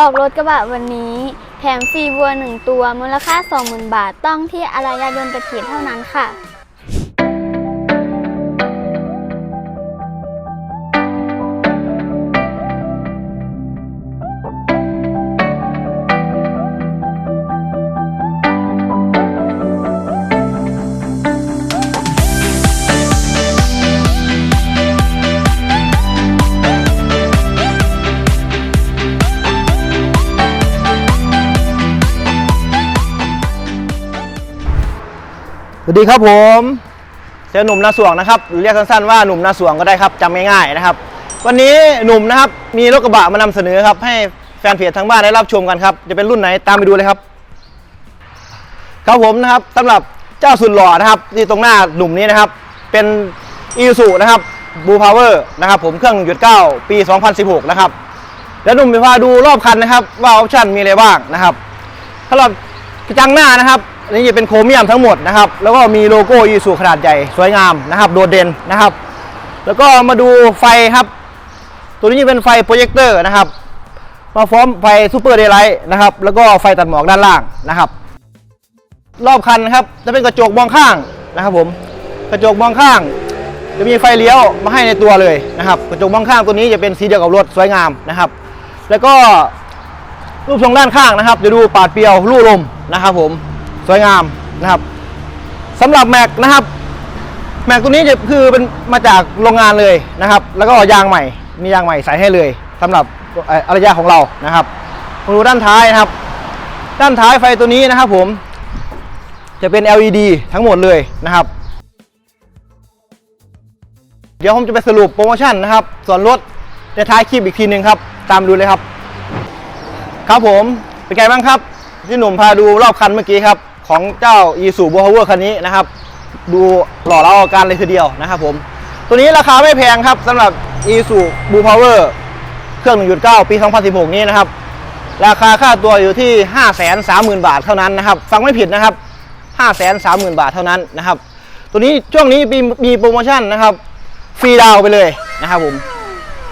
ออกรถกระบะวันนี้ แถมฟรีวัวหนึ่งตัว มูลค่า 20,000 บาท ต้องที่อารยายนต์ตะเกียเท่านั้นค่ะ วัสดีครับผมเซลลหนุ่มนาสวงนะครับหรือเรียกสั้นๆว่าหนุ่มนาสวงก็ได้ครับจำง่ายๆนะครับ วันนี้หนุ่มนะครับมีรถกระบะมานำเสนอครับ ให้แฟนเพจทั้งบ้านได้รับชมกันครับจะเป็นรุ่นไหนตามไปดูเลยครับ ครับผมนะครับสำหรับเจ้าสุดหล่อนะครับที่ตรงหน้าหนุ่มนี้นะครับเป็นอีซูนะครับบูพาวเวอร์นะครับผมเครื่อง1.9 ปี 2016 นะครับแล้วหนุ่มจะพาดูรอบคันนะครับ ว่าออปชั่นมีอะไรบ้างนะครับสำหรับกระจังหน้านะครับ อันนี้จะเป็นโครเมียมทั้งหมดนะครับ แล้วก็มีโลโก้อีซูขนาดใหญ่สวยงามนะครับ โดดเด่นนะครับ แล้วก็มาดูไฟครับ ตัวนี้จะเป็นไฟโปรเจคเตอร์นะครับ มาพร้อมไฟซูเปอร์เดย์ไลท์นะครับ แล้วก็ไฟตัดหมอกด้านล่างนะครับ รอบคันครับจะเป็นกระจกมองข้างนะครับผม กระจกมองข้าง จะมีไฟเลี้ยวมาให้ในตัวเลยนะครับ กระจกมองข้างตัวนี้จะเป็นสีเดียวกับรถสวยงามนะครับ แล้วก็รูปทรงด้านข้างนะครับ จะดูปาดเปรียวลู่ลมนะครับผม สวยงามนะครับสำหรับแม็กนะครับแม็กตัวนี้จะคือเป็นมาจากโรงงานเลยนะครับ แล้วก็ยางใหม่ มียางใหม่ใส่ให้เลยสำหรับอารยาของเรานะครับมาดูด้านท้ายนะครับ ด้านท้ายไฟตัวนี้นะครับ ผมจะเป็น LED ทั้งหมดเลยนะครับ เดี๋ยวผมจะไปสรุปโปรโมชั่นนะครับ ส่วนลดในท้ายคลิปอีกทีหนึ่งครับ ตามดูเลยครับ ครับผมเป็นไงบ้างครับ ที่หนุ่มพาดูรอบคันเมื่อกี้ครับ ของเจ้า e s u b o w e r คันนี้นะครับ ดูหล่อเราอาการเลยทีเดียวนะครับผมตัวนี้ราคาไม่แพงครับสำหรับ e s u b o w e r เครื่อง 1.9 ปี 2016 นี้นะครับ ราคาค่าตัวอยู่ที่ 530,000 บาทเท่านั้นนะครับ ฟังไม่ผิดนะครับ 530,000 บาทเท่านั้นนะครับ ตัวนี้ช่วงนี้มีมีโปรโมชั่นนะครับ ฟรีดาวไปเลยนะครับผม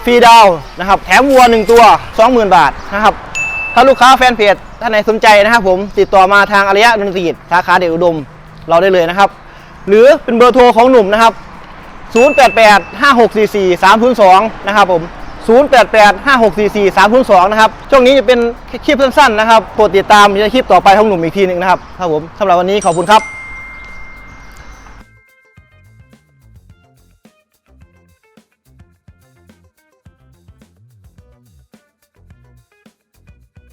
ฟรีดาวนะครับ แถมวัวหนึ่งตัว 20,000 บาทนะครับ ถ้าลูกค้าแฟนเพจ ท่านไหนสนใจนะครับผมติดต่อมาทางอารยะดนตรีสาขาเดชอุดมเราได้เลยนะครับ หรือเป็นเบอร์โทรของหนุ่มนะครับ 088 5644 302 นะครับผม 088 5644 302 นะครับ ช่วงนี้จะเป็นคลิปสั้นๆนะครับโปรดติดตามในคลิปต่อไปของหนุ่มอีกทีหนึ่งนะครับ ครับผมสำหรับวันนี้ขอบคุณครับ